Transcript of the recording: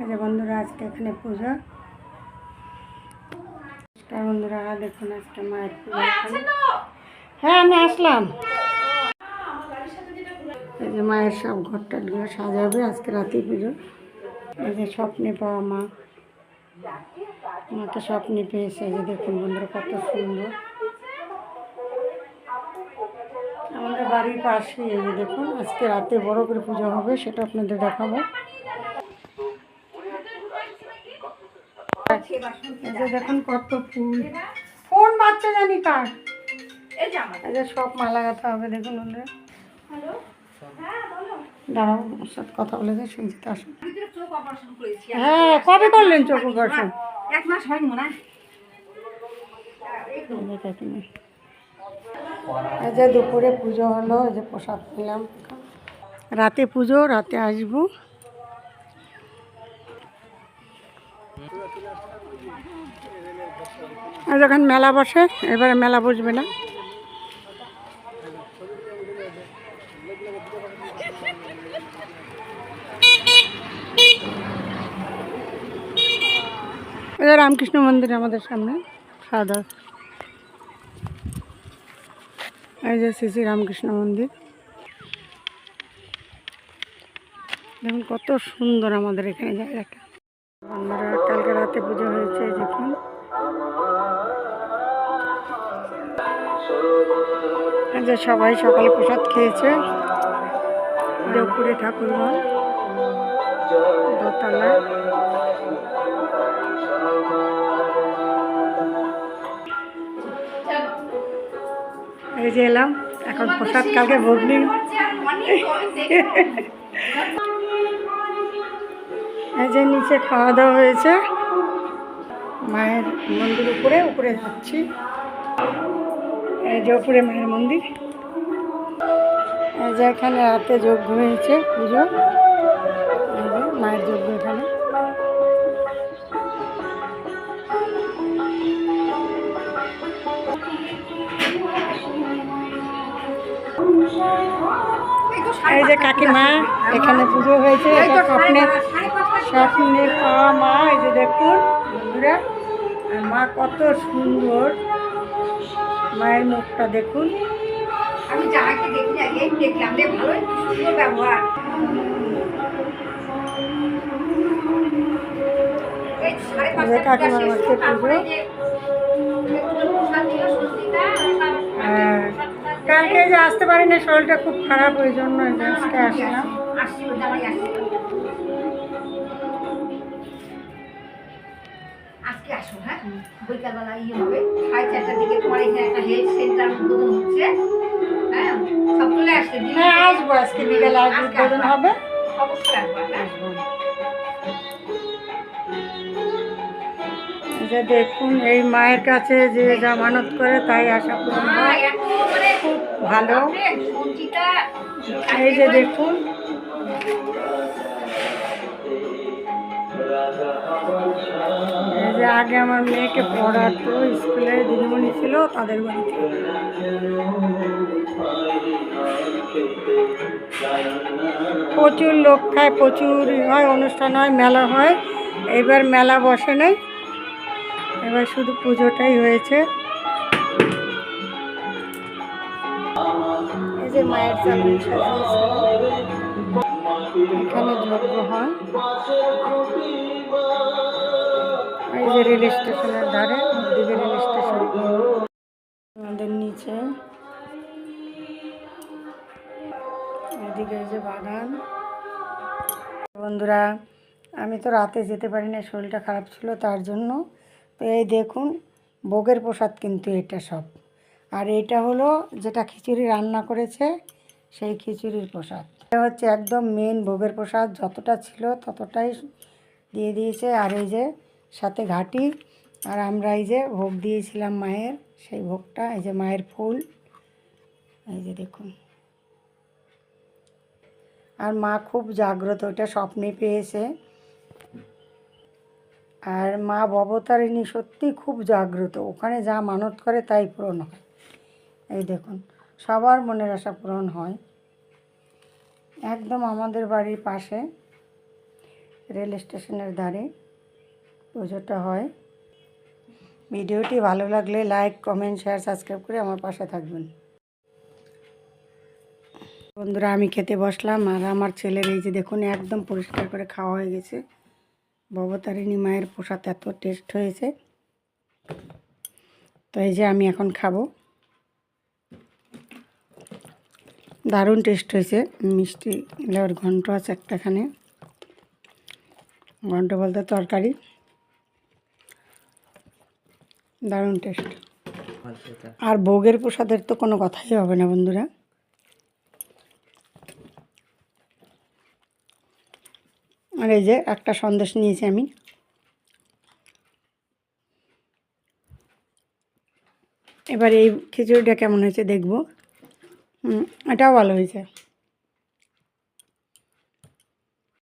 এই যে বন্ধুরা আজকে এখানে পুজো। নমস্কার বন্ধুরা দেখুন আজকে মায়ের পুজো হ্যাঁ আমি আসলাম। এই যে মায়ের সব ঘর ঘরটাগুলো সাজাবে আজকে রাতে পুজো। এই যে স্বপ্নে পাওয়া মা। মাকে স্বপ্নে পেয়েছে এই যে দেখুন বন্ধুরা কত সুন্দর। আমাদের বাড়ির পাশে এই যে দেখুন আজকে রাতে বড় করে পুজো হবে সেটা আপনাদের দেখাবো। এই যে দেখুন কত ফুল। ফোন বাচ্চা জানি কার এই যে সব মালা গাঁথা হবে দেখুন বন্ধুরা দাঁড়াও ওর সাথে কথা বলে যে আসুন। হ্যাঁ কবে করলেন চোখ অপারেশন এক মাস হয়নি এই যে দুপুরে পুজো হলো এই যে প্রসাদ পেলাম রাতে পুজো রাতে আসব। যখন মেলা বসে, এবারে মেলা বসবে না। এটা রামকৃষ্ণ মন্দির আমাদের সামনে সাদা এই যে শ্রী শ্রী রামকৃষ্ণ মন্দির। দেখুন কত সুন্দর আমাদের এখানে জায়গাটা। কালকে রাতে পুজো হয়েছে এই যে সবাই সকালে প্রসাদ খেয়েছে। দেবপুরে ঠাকুরমা দোতলায় এই যে এলাম, এখন প্রসাদ কালকে ভোগ নিন এই যে নিচে খাওয়া দাওয়া হয়েছে। মায়ের মন্দির উপরে উপরে যাচ্ছি। এই যে মায়ের মন্দির। এই যে এখানে রাতে যজ্ঞ হয়েছে পুজো। মায়ের যজ্ঞ এখানে। এই যে কাকিমা, এখানে পুজো হয়েছে। স্বপ্নে স্বপ্নে পাওয়া মা, এই যে দেখুন বন্ধুরা। মা কত সুন্দর। মায়ের মুখটা দেখুন। আমি যাকে দেখি না এই দেখলাম। রে ভালোই সুন্দর ব্যবহার। কাকিমার পুজো। হ্যাঁ কালকে যে আসতে পারি না শরীরটা খুব খারাপ ওই জন্য আজকে আসলাম বৈকালবেলা ইয়ে হবে। সাড়ে চারটার দিকে তোমার এখানে একটা হেলথ সেন্টার উদ্বোধন হচ্ছে। হ্যাঁ? সব চলে আসবে। হ্যাঁ আসব আজকে বিকেলে আসব। আজকে উদ্বোধন হবে। অবশ্যই আসবা যে দেখুন এই মায়ের কাছে যে জামানত করে তাই আশা এত মানে খুব ভালো। এই যে দেখুন। যে আগে আমার মেয়েকে পড়াতো, স্কুলে দিদিমণি ছিল তাদের বাড়িতে। প্রচুর লোক খায়, প্রচুর হয়, অনুষ্ঠান হয়, মেলা হয়। এবার মেলা বসে নাই। এবার শুধু পুজোটাই হয়েছে। এই যে মায়ের এখানে যজ্ঞ হয়। রেল স্টেশনের ধারে দিকে রেল স্টেশন। আমাদের নিচে। এদিকে যে বাগান। বন্ধুরা, আমি তো রাতে যেতে পারি না শরীরটা খারাপ ছিল তার জন্য। তো এই দেখুন, ভোগের প্রসাদ কিন্তু এটা সব। আর এটা হলো যেটা খিচুড়ি রান্না করেছে, সেই খিচুড়ির প্রসাদ। এটা হচ্ছে একদম মেন ভোগের প্রসাদ, যতটা ছিল ততটাই দিয়ে দিয়েছে। আর এই যে সাথে ঘাটি। আর আমরা এই যে ভোগ দিয়েছিলাম মায়ের, সেই ভোগটা, এই যে মায়ের ফুল। এই যে দেখুন। আর মা খুব জাগ্রত ওটা স্বপ্নে পেয়েছে। আর মা ভবতারিণী সত্যি খুব জাগ্রত, ওখানে যা মানত করে তাই পূরণ হয়। এই দেখুন, সবার মনের আশা পূরণ হয়। একদম আমাদের বাড়ির পাশে, রেল স্টেশনের ধারে। পুজোটা হয়। ভিডিওটি ভালো লাগলে লাইক কমেন্ট শেয়ার সাবস্ক্রাইব করে আমার পাশে থাকবেন। বন্ধুরা, আমি খেতে বসলাম আর আমার ছেলের এই যে দেখুন, একদম পরিষ্কার করে খাওয়া হয়ে গেছে। ভবতারিণী মায়ের প্রসাদ এত টেস্ট হয়েছে। তো এই যে আমি এখন খাব। দারুণ টেস্ট হয়েছে। মিষ্টি লেবার ঘন্ট আছে একটাখানে। ঘন্ট বলতে তরকারি। দারুণ টেস্ট। আর ভোগের প্রসাদের তো কোনো কথাই হবে না বন্ধুরা। আর এই যে একটা সন্দেশ নিয়েছি আমি। এবার এই খিচুড়িটা কেমন হয়েছে দেখব। এটাও ভালো হয়েছে।